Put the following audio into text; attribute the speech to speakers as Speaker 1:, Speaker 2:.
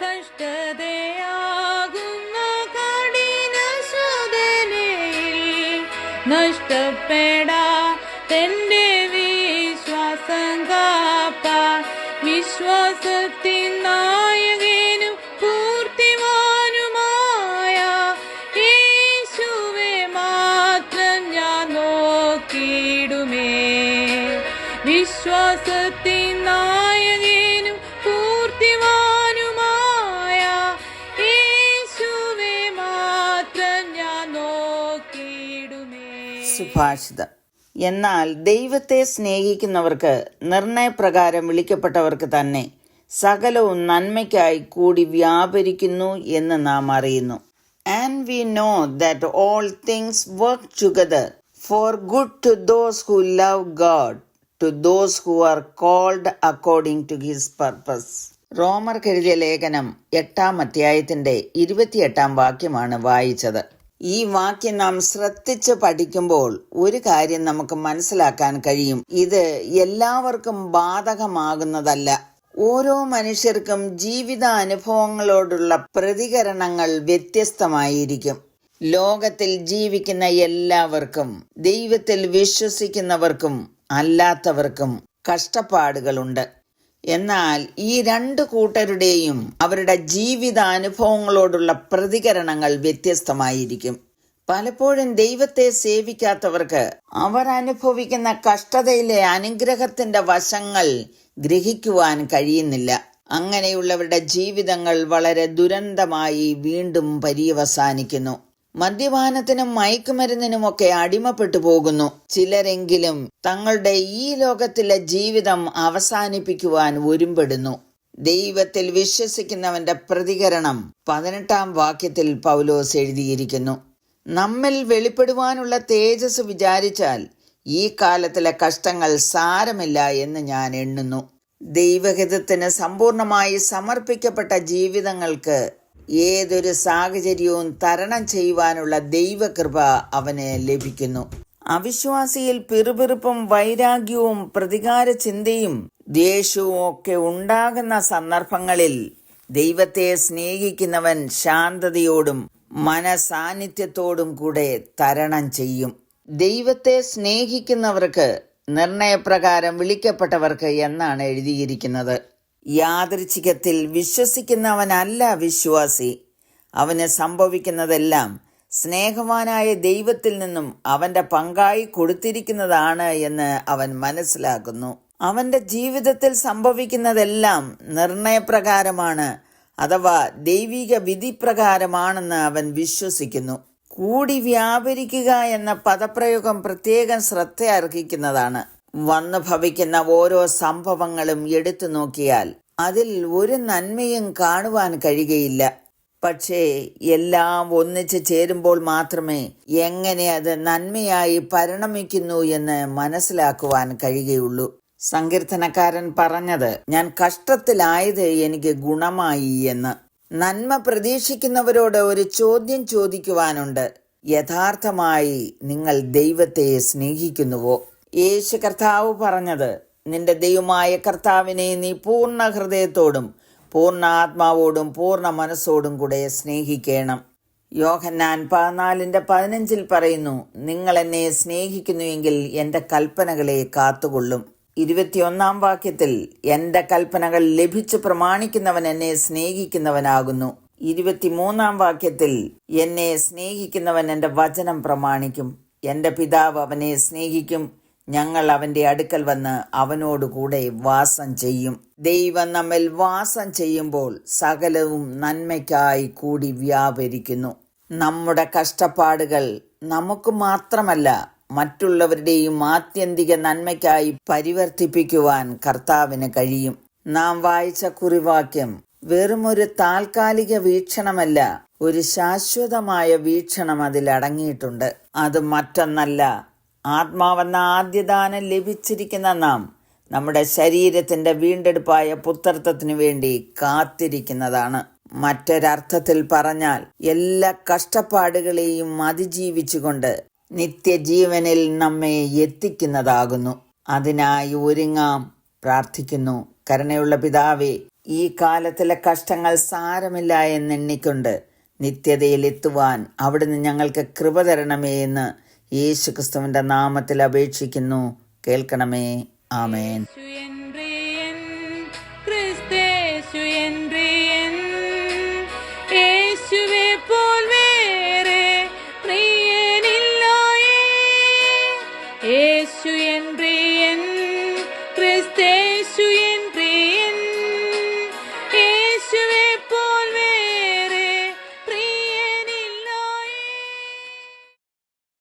Speaker 1: കഷ്ടതയാകുന്ന കഠിന ശോധനയിൽ നഷ്ടപ്പെടാ തന്റെ വിശ്വാസം കാപ്പ വിശ്വാസത്തിൻ നായകനും പൂർത്തിമാനുമായ യേശുവെ മാത്രം ഞാൻ നോക്കിയിടുമേ. വിശ്വാസത്തിൻ നായകനും
Speaker 2: സുഭാഷിതം. എന്നാൽ ദൈവത്തെ സ്നേഹിക്കുന്നവർക്ക് നിർണയപ്രകാരം വിളിക്കപ്പെട്ടവർക്ക് തന്നെ സകലവും നന്മയ്ക്കായി കൂടി വ്യാപരിക്കുന്നു എന്ന് നാം അറിയുന്നു. And we know that all things work together for good to those who love God to those who are called according to his purpose റോമർ എഴുതിയ ലേഖനം എട്ടാം അധ്യായത്തിന്റെ ഇരുപത്തിയെട്ടാം വാക്യമാണ് വായിച്ചത്. ഈ വാക്യം നാം ശ്രദ്ധിച്ച് പഠിക്കുമ്പോൾ ഒരു കാര്യം നമുക്ക് മനസ്സിലാക്കാൻ കഴിയും. ഇത് എല്ലാവർക്കും ബാധകമാകുന്നതല്ല. ഓരോ മനുഷ്യർക്കും ജീവിത അനുഭവങ്ങളോടുള്ള പ്രതികരണങ്ങൾ വ്യത്യസ്തമായിരിക്കും. ലോകത്തിൽ ജീവിക്കുന്ന എല്ലാവർക്കും ദൈവത്തിൽ വിശ്വസിക്കുന്നവർക്കും അല്ലാത്തവർക്കും കഷ്ടപ്പാടുകളുണ്ട്. എന്നാൽ ഈ രണ്ട് കൂട്ടരുടെയും അവരുടെ ജീവിതാനുഭവങ്ങളോടുള്ള പ്രതികരണങ്ങൾ വ്യത്യസ്തമായിരിക്കും. പലപ്പോഴും ദൈവത്തെ സേവിക്കാത്തവർക്ക് അവർ അനുഭവിക്കുന്ന കഷ്ടതയിലെ അനുഗ്രഹത്തിന്റെ വശങ്ങൾ ഗ്രഹിക്കുവാൻ കഴിയുന്നില്ല. അങ്ങനെയുള്ളവരുടെ ജീവിതങ്ങൾ വളരെ ദുരന്തമായി വീണ്ടും പര്യവസാനിക്കുന്നു. മദ്യപാനത്തിനും മയക്കുമരുന്നിനുമൊക്കെ അടിമപ്പെട്ടു പോകുന്നു. ചിലരെങ്കിലും തങ്ങളുടെ ഈ ലോകത്തിലെ ജീവിതം അവസാനിപ്പിക്കുവാൻ ഒരുമ്പെടുന്നു. ദൈവത്തിൽ വിശ്വസിക്കുന്നവന്റെ പ്രതികരണം പതിനെട്ടാം വാക്യത്തിൽ പൗലോസ് എഴുതിയിരിക്കുന്നു. നമ്മിൽ വെളിപ്പെടുവാനുള്ള തേജസ് വിചാരിച്ചാൽ ഈ കാലത്തിലെ കഷ്ടങ്ങൾ സാരമില്ല എന്ന് ഞാൻ എണ്ണുന്നു. ദൈവഹിതത്തിന് സമ്പൂർണമായി സമർപ്പിക്കപ്പെട്ട ജീവിതങ്ങൾക്ക് ഏതൊരു സാഹചര്യവും തരണം ചെയ്യുവാനുള്ള ദൈവകൃപ അവന് ലഭിക്കുന്നു. അവിശ്വാസിയിൽ പിറുപിറുപ്പും വൈരാഗ്യവും പ്രതികാര ചിന്തയും ദേഷ്യവും ഒക്കെ ഉണ്ടാകുന്ന സന്ദർഭങ്ങളിൽ ദൈവത്തെ സ്നേഹിക്കുന്നവൻ ശാന്തതയോടും മനസാന്നിധ്യത്തോടും കൂടെ തരണം ചെയ്യും. ദൈവത്തെ സ്നേഹിക്കുന്നവർക്ക് നിർണയപ്രകാരം വിളിക്കപ്പെട്ടവർക്ക് എന്നാണ് എഴുതിയിരിക്കുന്നത്. യാദൃച്ഛികത്തിൽ വിശ്വസിക്കുന്നവനല്ല വിശ്വാസി. അവന് സംഭവിക്കുന്നതെല്ലാം സ്നേഹവാനായ ദൈവത്തിൽ നിന്നും അവന്റെ പങ്കായി കൊടുത്തിരിക്കുന്നതാണ് എന്ന് അവൻ മനസ്സിലാക്കുന്നു. അവന്റെ ജീവിതത്തിൽ സംഭവിക്കുന്നതെല്ലാം നിർണയപ്രകാരമാണ് അഥവാ ദൈവിക വിധിപ്രകാരമാണെന്ന് അവൻ വിശ്വസിക്കുന്നു. കൂടി വ്യാപരിക്കുക എന്ന പദപ്രയോഗം പ്രത്യേകം ശ്രദ്ധ അർഹിക്കുന്നതാണ് വന്നു ഭവിക്കുന്ന ഓരോ സംഭവങ്ങളും എടുത്തു നോക്കിയാൽ അതിൽ ഒരു നന്മയും കാണുവാൻ കഴിയുകയില്ല. പക്ഷേ എല്ലാം ഒന്നിച്ച് ചേരുമ്പോൾ മാത്രമേ എങ്ങനെ അത് നന്മയായി പരിണമിക്കുന്നു എന്ന് മനസ്സിലാക്കുവാൻ കഴിയുകയുള്ളൂ. സങ്കീർത്തനക്കാരൻ പറഞ്ഞത് ഞാൻ കഷ്ടത്തിലായത് എനിക്ക് ഗുണമായി എന്ന്. നന്മ പ്രതീക്ഷിക്കുന്നവരോട് ഒരു ചോദ്യം ചോദിക്കുവാനുണ്ട്. യഥാർത്ഥമായി നിങ്ങൾ ദൈവത്തെ സ്നേഹിക്കുന്നുവോ? യേശു കർത്താവ് പറഞ്ഞത് നിന്റെ ദൈവമായ കർത്താവിനെ നീ പൂർണ ഹൃദയത്തോടും പൂർണ ആത്മാവോടും പൂർണ മനസ്സോടും കൂടെ സ്നേഹിക്കണം. യോഹന്നാൻ പതിനാലിന്റെ പതിനഞ്ചിൽ പറയുന്നു നിങ്ങൾ എന്നെ സ്നേഹിക്കുന്നുവെങ്കിൽ എന്റെ കൽപ്പനകളെ കാത്തുകൊള്ളും. ഇരുപത്തിയൊന്നാം വാക്യത്തിൽ എന്റെ കൽപ്പനകൾ ലഭിച്ചു പ്രമാണിക്കുന്നവൻ എന്നെ സ്നേഹിക്കുന്നവനാകുന്നു. ഇരുപത്തിമൂന്നാം വാക്യത്തിൽ എന്നെ സ്നേഹിക്കുന്നവൻ എന്റെ വചനം പ്രമാണിക്കും എന്റെ പിതാവ് അവനെ സ്നേഹിക്കും ഞങ്ങൾ അവന്റെ അടുക്കൽ വന്ന് അവനോടുകൂടെ വാസം ചെയ്യും. ദൈവം നമ്മിൽ വാസം ചെയ്യുമ്പോൾ സകലവും നന്മയ്ക്കായി കൂടി വ്യാപരിക്കുന്നു. നമ്മുടെ കഷ്ടപ്പാടുകൾ നമുക്ക് മാത്രമല്ല മറ്റുള്ളവരുടെയും ആത്യന്തിക നന്മയ്ക്കായി പരിവർത്തിപ്പിക്കുവാൻ കർത്താവിന് കഴിയും. നാം വായിച്ച കുറിവാക്യം വെറുമൊരു താൽക്കാലിക വീക്ഷണമല്ല ഒരു ശാശ്വതമായ വീക്ഷണം അതിൽ അടങ്ങിയിട്ടുണ്ട്. അത് മറ്റൊന്നല്ല ആത്മാവെന്ന ആദ്യദാനം ലഭിച്ചിരിക്കുന്ന നാം നമ്മുടെ ശരീരത്തിന്റെ വീണ്ടെടുപ്പായ പുത്രത്വത്തിനു വേണ്ടി കാത്തിരിക്കുന്നതാണ്. മറ്റൊരർത്ഥത്തിൽ പറഞ്ഞാൽ എല്ലാ കഷ്ടപ്പാടുകളെയും അതിജീവിച്ചുകൊണ്ട് നിത്യജീവനിൽ നമ്മെ എത്തിക്കുന്നതാകുന്നു. അതിനായി ഒരുങ്ങാം പ്രാർത്ഥിക്കുന്നു. കരുണയുള്ള പിതാവേ ഈ കാലത്തിലെ കഷ്ടങ്ങൾ സാരമില്ല എന്നെണ്ണിക്കൊണ്ട് നിത്യതയിൽ എത്തുവാൻ അവിടുന്ന് ഞങ്ങൾക്ക് കൃപ തരണമേ എന്ന് യേശു ക്രിസ്തുവിന്റെ നാമത്തിൽ അപേക്ഷിക്കുന്നു. കേൾക്കണമേ. ആമേൻ.